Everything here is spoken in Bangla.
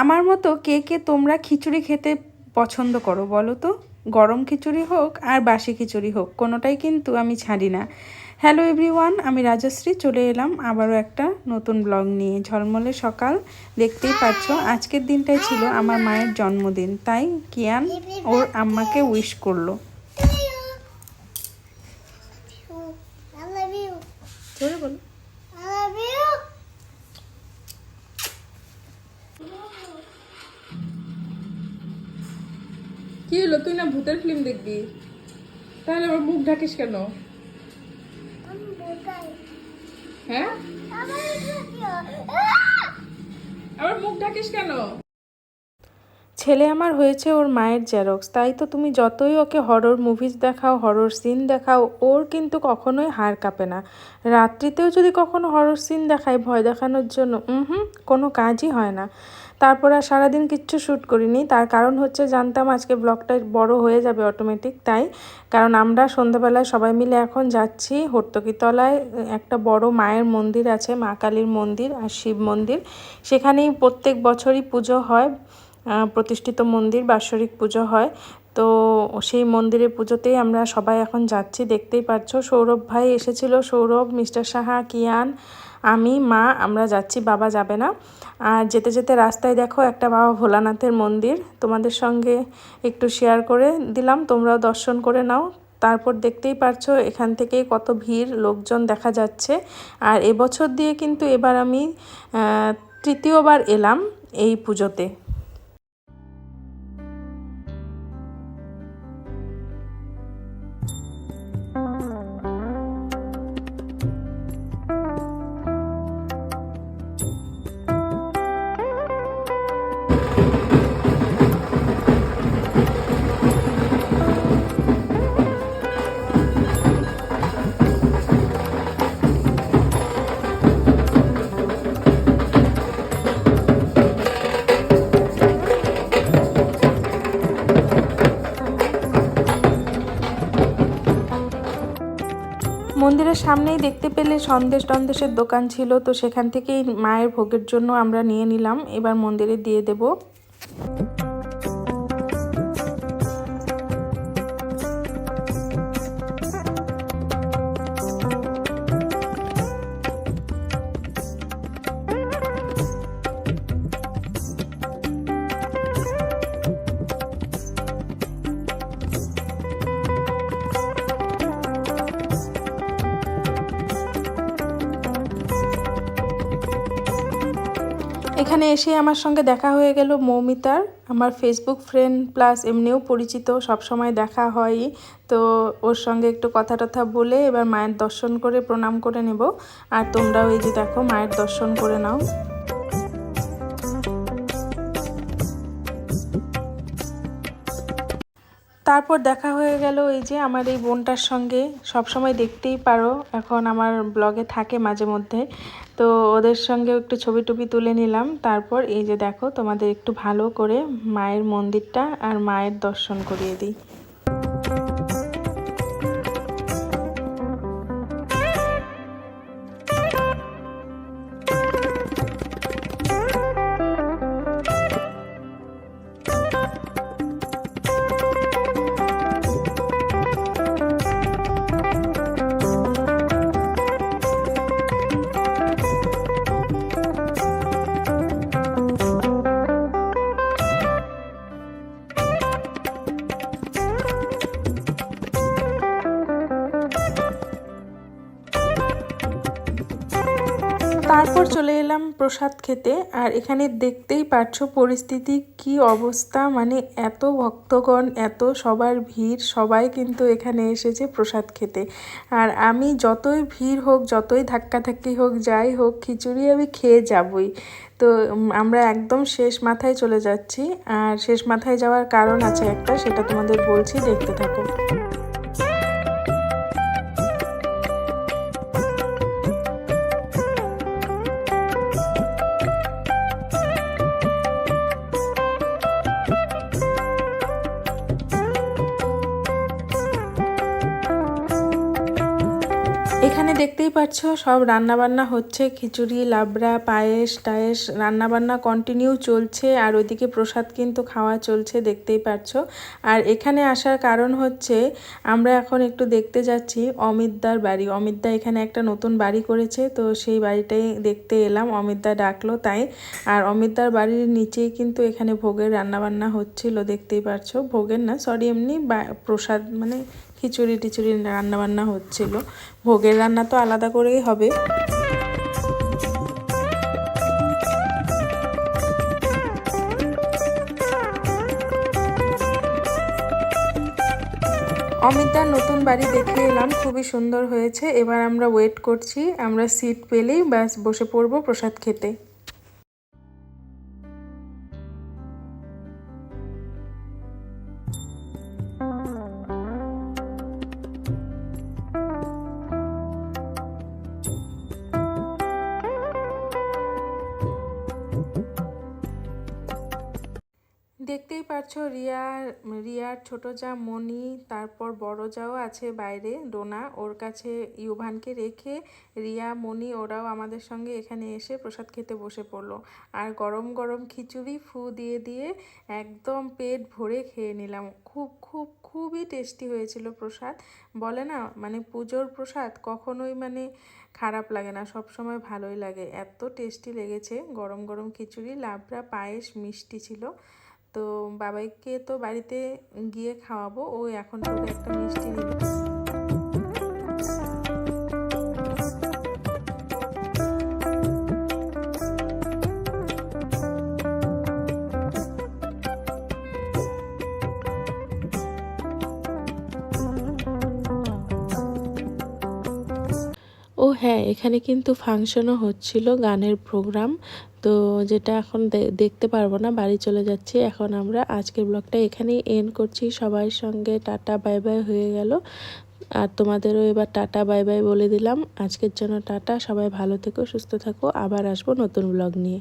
আমার মতো কে কে তোমরা খিচুড়ি খেতে পছন্দ করো বলো তো? গরম খিচুড়ি হোক আর বাসি খিচুড়ি হোক, কোনোটাই কিন্তু আমি ছাড়ি না। হ্যালো এভরিওয়ান আমি রাজশ্রী, চলে এলাম আবারও একটা নতুন ব্লগ নিয়ে। ঝলমলে সকাল, দেখতেই পাচ্ছ আজকের দিনটাই ছিল আমার মায়ের জন্মদিন। তাই কিয়ান ওর আম্মাকে উইশ করল। কি হলো? তুই না ভূতের ফিল্ম দেখবি। তাহলে আমার মুখ ঢাকিস কেন? হ্যাঁ? আবার মুখ ঢাকিস কেন? ছেলে আমার হয়েছে ওর মায়ের জেরক্স, তাই তো তুমি যতই ওকে হরর মুভিজ দেখাও হরর সিন দেখাও, ওর কিন্তু কখনোই হার কাঁপে না। রাত্রিতেও যদি কখনো হরর সিন দেখায় ভয় দেখানোর জন্য হুম, কোনো কাজই হয় না। তারপর আর সারাদিন কিচ্ছু শ্যুট করিনি, তার কারণ হচ্ছে জানতাম আজকে ব্লগটা বড় হয়ে যাবে অটোমেটিক তাই। কারণ আমরা সন্ধ্যাবেলায় সবাই মিলে এখন যাচ্ছি হর্তকিতলায়, একটা বড় মায়ের মন্দির আছে, মা কালীর মন্দির আর শিব মন্দির। সেখানেই প্রত্যেক বছরই পুজো হয়। প্রতিষ্ঠিত মন্দির, বাৎসরিক পুজো হয়। তো সেই মন্দিরের পুজোতেই আমরা সবাই এখন যাচ্ছি, দেখতেই পাচ্ছ। সৌরভ ভাই এসেছিল, সৌরভ, মিস্টার সাহা, কিয়ান, আমি, মা, আমরা যাচ্ছি, বাবা যাবে না। আর যেতে যেতে রাস্তায় দেখো একটা বাবা ভোলানাথের মন্দির। তোমাদের সঙ্গে একটু শেয়ার করে দিলাম, তোমরাও দর্শন করে নাও। তারপর দেখতেই পারছ এখান থেকেই কত ভিড়, লোকজন দেখা যাচ্ছে। আর এবছর দিয়ে কিন্তু এবার আমি তৃতীয়বার এলাম এই পুজোতে। মন্দিরের সামনেই দেখতে পেলে সন্দেশ টন্দেশের দোকান ছিল, তো সেখান থেকেই মায়ের ভোগের জন্য আমরা নিয়ে নিলাম। এবার মন্দিরে দিয়ে দেব। এখানে এসে আমার সঙ্গে দেখা হয়ে গেল মৌমিতার। আমার ফেসবুক ফ্রেন্ড প্লাস এমনিও পরিচিত সব সময় দেখা হয়ই। তো ওর সঙ্গে একটু কথা টথা বলে এবার মায়ের দর্শন করে প্রণাম করে নেব। আর তোমরাও এই যে দেখো, মায়ের দর্শন করে নাও। তারপর দেখা হয়ে গেল এই যে আমার এই বোনটার সঙ্গে। সব সময় দেখতেই পারো, এখন আমার ব্লগে থাকে মাঝে মধ্যে। তো ওদের সঙ্গে একটু ছবি টবি তুলে নিলাম। তারপর এই যে দেখো, তোমাদের একটু ভালো করে মায়ের মন্দিরটা আর মায়ের দর্শন করিয়ে দিই। তারপর চলে এলাম প্রসাদ খেতে। আর এখানে দেখতেই পারছ পরিস্থিতি, কি অবস্থা? মানে এত ভক্তগণ, এত সবার ভিড়, সবাই কিন্তু এখানে এসেছে প্রসাদ খেতে। আর আমি যতই ভিড় হোক, যতই ধাক্কাধাক্কি হোক, যাই হোক, খিচুড়ি আমি খেয়ে যাবই। তো আমরা একদম শেষ মাথায় চলে যাচ্ছি। আর শেষ মাথায় যাওয়ার কারণ আছে একটা, সেটা তোমাদের বলছি, দেখতে থাকো। দেখতেই পাচ্ছ, সব রান্না বান্না হচ্ছে। খিচুড়ি, লাবড়া, পায়েস, টায়েস রান্না বান্না কন্টিনিউ চলছে আর ওইদিকে প্রসাদ কিন্তু খাওয়া চলছে, দেখতেই পাচ্ছ। আর এখানে আসার কারণ হচ্ছে, আমরা এখন একটু দেখতে যাচ্ছি অমিতদার বাড়ি। অমিতদা এখানে একটা নতুন বাড়ি করেছে, তো সেই বাড়িটাই দেখতে এলাম। অমিতদা ডাকলো তাই। আর অমিতদার বাড়ির নিচেই কিন্তু এখানে ভোগের রান্না বান্না হচ্ছিল, দেখতেই পাচ্ছ। ভোগের না সরি এমনি প্রসাদ মানে খিচুড়ি টিচুড়ি রান্না বান্না হচ্ছিল। ভোগের রান্না তো আলাদা করেই হবে। অমিতার নতুন বাড়ি দেখে এলাম, খুবই সুন্দর হয়েছে। এবার আমরা ওয়েট করছি, আমরা সিট পেলেই ব্যাস বসে পড়ব প্রসাদ খেতে। দেখতেই পারছ রিয়া রিয়ার ছোট যা মনি তারপর বড় যাও আছে বাইরে, ডোনা ওর কাছে ইউভানকে রেখে রিয়া মনি ওরাও আমাদের সঙ্গে এখানে এসে প্রসাদ খেতে বসে পড়ল। আর গরম গরম খিচুড়ি ফু দিয়ে দিয়ে একদম পেট ভরে খেয়ে নিলাম। খুব খুব, খুবই টেস্টি হয়েছিল প্রসাদ। বলে না মানে পুজোর প্রসাদ কখনোই মানে খারাপ লাগে না সব সময় ভালোই লাগে। এত টেস্টি লেগেছে। গরম গরম খিচুড়ি, লাবড়া, পায়েস, মিষ্টি ছিল। তো বাবাইকে তো বাড়িতে গিয়ে খাওয়াবো। ও এখন একটা মিষ্টি নিল হ্যাঁ এখানে কিন্তু ফাংশনও হচ্ছিল গানের প্রোগ্রাম তো যেটা এখন দেখতে পারব না, বাড়ি চলে যাচ্ছি। এখন আমরা আজকের ব্লগটা এখানেই এন্ড করছি। সবার সঙ্গে টাটা বাই বাই হয়ে গেল। আর তোমাদেরও এবার টাটা বাই বাই বলে দিলাম। আজকের জন্য টাটা। সবাই ভালো থেকো, সুস্থ থাকো। আবার আসব নতুন ব্লগ নিয়ে।